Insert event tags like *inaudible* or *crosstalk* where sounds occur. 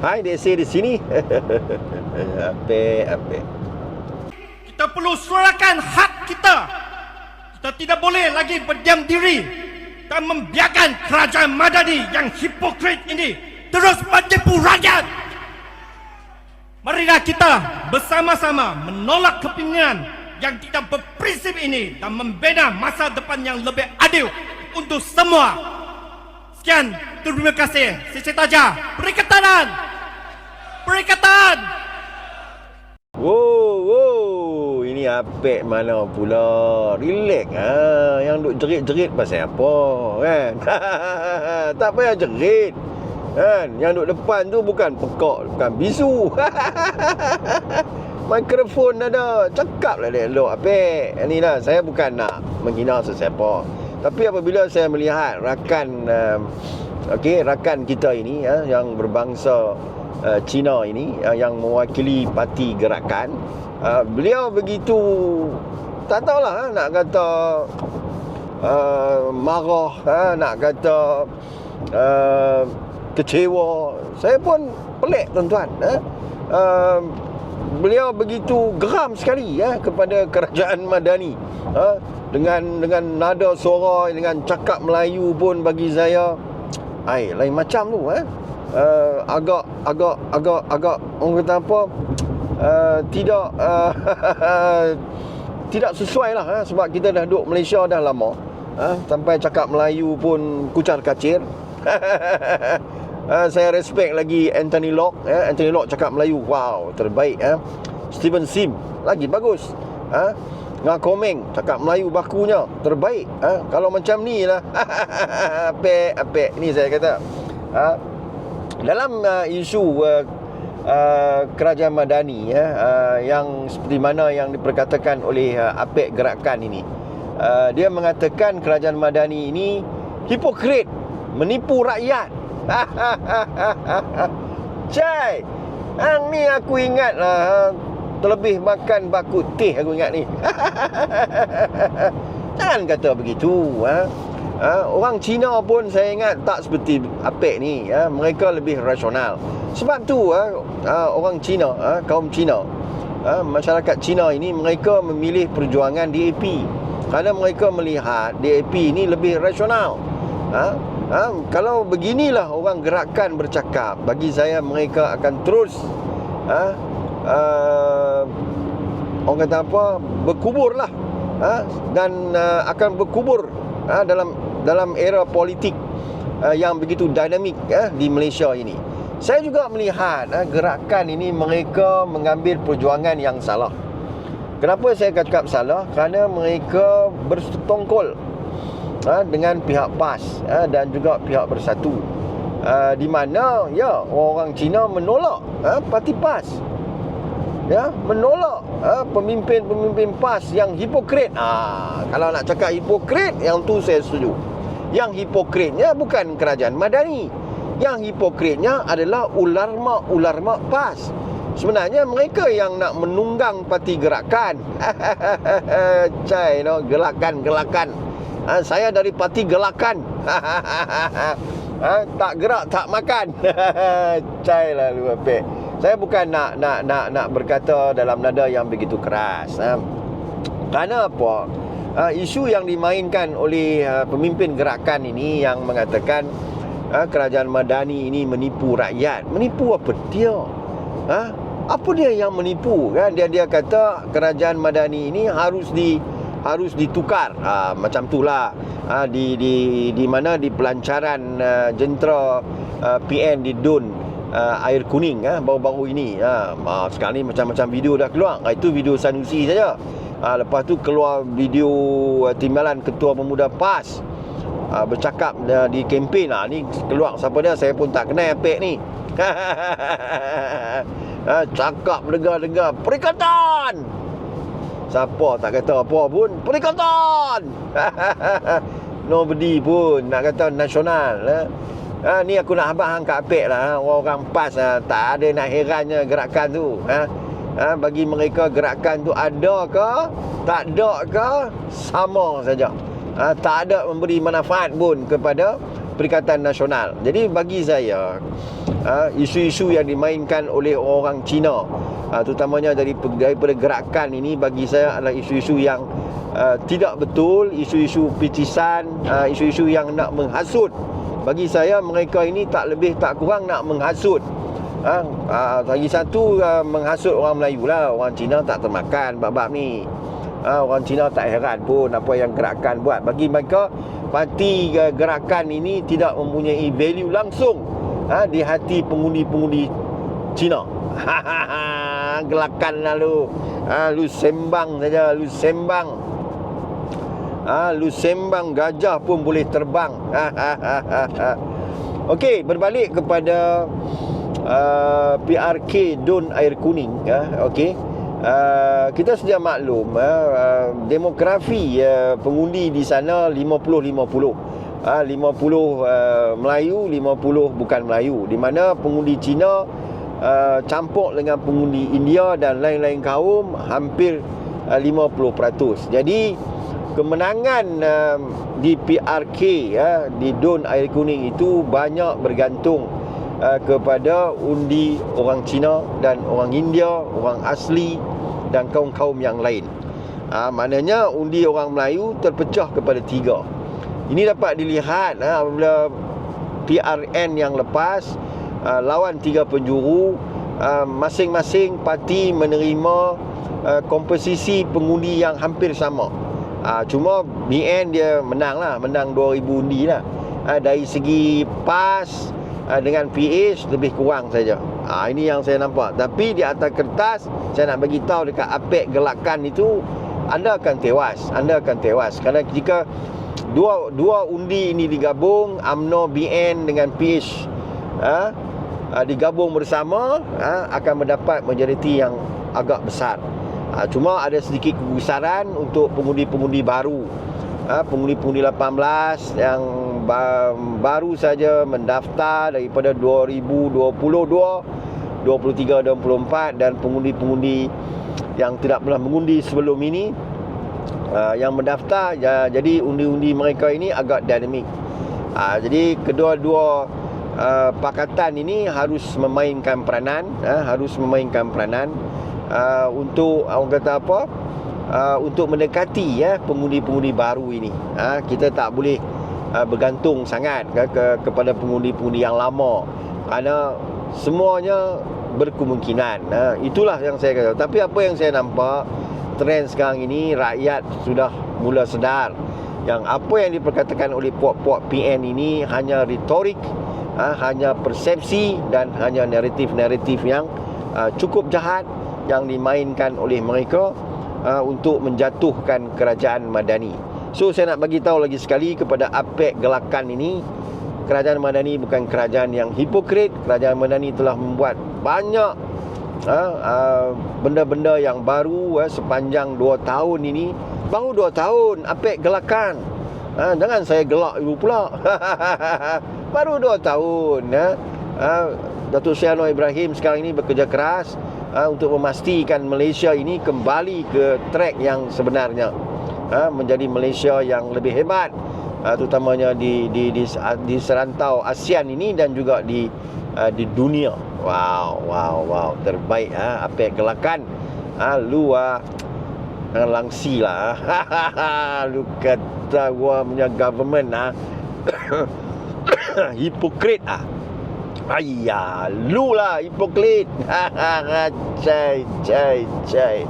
Hai, dia say di sini. *laughs* apik, apik. Kita perlu suarakan hak kita. Kita tidak boleh lagi berdiam diri dan membiarkan kerajaan Madani yang hipokrit ini terus menipu rakyat. Marilah kita bersama-sama menolak kepimpinan yang tidak berprinsip ini dan membina masa depan yang lebih adil untuk semua. Sekian, terima kasih. Saya Taja. Perikatan! Perikatan! Wow, wow. Ini apik mana pula. Relax ha. Yang duk jerit-jerit pasal apa kan? *laughs* tak payah jerit. Kan? Yang duk depan tu bukan pekak, bukan bisu. *laughs* Mikrofon ada. Cakap lah dia elok apik. Ini lah, saya bukan nak menghina sesiapa. Tapi apabila saya melihat rakan um, okey, rakan kita ini ya, yang berbangsa uh, Cina ini uh, yang mewakili parti gerakan, uh, beliau begitu tak tahulah uh, nak kata uh, marah, uh, nak kata uh, kecewa. Saya pun pelik tuan-tuan. Uh, uh, beliau begitu geram sekali ya kepada kerajaan Madani ha, dengan dengan nada suara dengan cakap Melayu pun bagi saya ai lain macam tu eh uh, agak agak agak agak orang kata apa uh, tidak uh, *laughs* tidak sesuai lah eh, sebab kita dah duduk Malaysia dah lama eh, sampai cakap Melayu pun kucar kacir Uh, *laughs* saya respect lagi Anthony Locke eh. Anthony Locke cakap Melayu Wow terbaik eh. Steven Sim Lagi bagus eh. Ngah Komeng Cakap Melayu bakunya Terbaik eh. Kalau macam ni lah *laughs* Apek Apek Ni saya kata eh. Dalam uh, isu uh, uh, Kerajaan Madani eh, uh, Yang seperti mana Yang diperkatakan oleh uh, Apek Gerakan ini uh, Dia mengatakan Kerajaan Madani ini Hipokrit Menipu rakyat *laughs* Cai Hang ni aku ingat lah. Terlebih makan baku teh aku ingat ni *laughs* Jangan kata begitu ha. Ha, Orang Cina pun saya ingat tak seperti Apek ni ha. Mereka lebih rasional. Sebab tu ha, ha, orang Cina ha, Kaum Cina ha, Masyarakat Cina ini Mereka memilih perjuangan DAP Kerana mereka melihat DAP ini lebih rasional. Ha, ha, Kalau beginilah orang gerakan bercakap Bagi saya mereka akan terus ha, uh, Orang kata apa Berkubur lah ha, Dan uh, akan berkubur ha, Dalam dalam era politik uh, Yang begitu dinamik uh, Di Malaysia ini Saya juga melihat uh, Gerakan ini mereka mengambil perjuangan yang salah Kenapa saya cakap salah? Kerana mereka bersetongkol ha, dengan pihak PAS ha, dan juga pihak Bersatu. Ha, di mana ya orang Cina menolak ha, parti PAS. Ya, menolak ha, pemimpin-pemimpin PAS yang hipokrit. Ha, kalau nak cakap hipokrit, yang tu saya setuju. Yang hipokritnya bukan kerajaan Madani. Yang hipokritnya adalah ulama-ulama PAS. Sebenarnya mereka yang nak menunggang parti gerakan. *laughs* Cai no, gelakan-gelakan. Ha, saya dari parti gelakan. *laughs* ha, tak gerak tak makan. *laughs* Cai lah lu apik. Saya bukan nak nak nak nak berkata dalam nada yang begitu keras. Ha. Kerana apa? Ha, isu yang dimainkan oleh uh, pemimpin gerakan ini yang mengatakan ha, kerajaan Madani ini menipu rakyat. Menipu apa dia? Ha? Apa dia yang menipu kan? Dia dia kata kerajaan Madani ini harus di harus ditukar ha, macam itulah ha, di di di mana di pelancaran uh, jentera uh, PN di Dun uh, air kuning ha, baru-baru ini ha, ha, sekarang ni macam-macam video dah keluar itu video Sanusi saja ha, lepas tu keluar video uh, timbalan ketua pemuda PAS ha, bercakap uh, di kempen ha, ni keluar siapa dia saya pun tak kenal apek ni ha, *laughs* cakap dengar-dengar perikatan Siapa tak kata apa pun Perikatan *laughs* Nobody pun Nak kata nasional eh? ha, Ni aku nak habang kat apek lah ha? Orang-orang PAS ha? Tak ada nak herannya gerakan tu ha? Ha? Bagi mereka gerakan tu ada ke Tak ada ke Sama saja ha? Tak ada memberi manfaat pun kepada Perikatan Nasional. Jadi bagi saya ha, isu-isu yang dimainkan oleh orang Cina ha, terutamanya dari daripada gerakan ini bagi saya adalah isu-isu yang uh, tidak betul, isu-isu pitisan, uh, isu-isu yang nak menghasut. Bagi saya mereka ini tak lebih tak kurang nak menghasut. Ha, uh, lagi satu uh, menghasut orang Melayu lah, orang Cina tak termakan bab-bab ni. Ha, orang Cina tak heran pun apa yang gerakan buat. Bagi mereka parti gerakan ini tidak mempunyai value langsung ha, di hati pengundi-pengundi Cina. Gelakan lah lu. Ha, lu sembang saja, lu sembang. Ha, lu sembang gajah pun boleh terbang. Okey, berbalik kepada uh, PRK Don Air Kuning ya. Okey. Uh, kita sedia maklum uh, uh, demografi uh, pengundi di sana 50-50 uh, 50 uh, Melayu 50 bukan Melayu di mana pengundi Cina uh, campur dengan pengundi India dan lain-lain kaum hampir uh, 50% jadi kemenangan uh, di PRK ya di Don Air Kuning itu banyak bergantung uh, kepada undi orang Cina dan orang India, orang asli dan kaum-kaum yang lain. Uh, maknanya undi orang Melayu terpecah kepada tiga. Ini dapat dilihat uh, apabila PRN yang lepas uh, lawan tiga penjuru uh, masing-masing parti menerima uh, komposisi pengundi yang hampir sama. Uh, cuma BN dia menang lah, menang 2000 undi lah. Uh, dari segi PAS uh, dengan PH lebih kurang saja. Ha, ini yang saya nampak. Tapi di atas kertas saya nak bagi tahu dekat APEC gelakan itu anda akan tewas. Anda akan tewas kerana jika dua dua undi ini digabung AMNO BN dengan PH ha, ha, digabung bersama ha, akan mendapat majoriti yang agak besar. Ha, cuma ada sedikit kegusaran untuk pengundi-pengundi baru. Ha, pengundi-pengundi 18 yang baru saja mendaftar daripada 2022 23 dan 24 dan pengundi-pengundi yang tidak pernah mengundi sebelum ini uh, yang mendaftar ya, jadi undi-undi mereka ini agak dinamik. Uh, jadi kedua-dua uh, pakatan ini harus memainkan peranan, uh, harus memainkan peranan uh, untuk orang kata apa? Uh, untuk mendekati ya pengundi-pengundi baru ini. Uh, kita tak boleh uh, bergantung sangat ke, ke kepada pengundi-pengundi yang lama kerana semuanya berkemungkinan. Ha, itulah yang saya kata. Tapi apa yang saya nampak trend sekarang ini rakyat sudah mula sedar yang apa yang diperkatakan oleh puak-puak PN ini hanya retorik, ha, hanya persepsi dan hanya naratif-naratif yang ha, cukup jahat yang dimainkan oleh mereka ha, untuk menjatuhkan kerajaan Madani. So saya nak bagi tahu lagi sekali kepada APEC gelakan ini kerajaan Madani bukan kerajaan yang hipokrit. Kerajaan Madani telah membuat banyak ha, uh, benda-benda yang baru uh, sepanjang 2 tahun ini. Baru 2 tahun apek gelakan. Ha, jangan saya gelak ibu pula. *laughs* baru 2 tahun. Ha. Uh, Datuk Syahno Ibrahim sekarang ini bekerja keras uh, untuk memastikan Malaysia ini kembali ke track yang sebenarnya. Ha, menjadi Malaysia yang lebih hebat uh, terutamanya di di di di serantau ASEAN ini dan juga di uh, di dunia. Wow, wow, wow, terbaik ah uh, apa gelakan. Ah uh, lu langsi lah. *laughs* lu kata gua punya government ah *coughs* hipokrit ah. Ayah, lu lah hipokrit. *laughs* cai, cai, cai.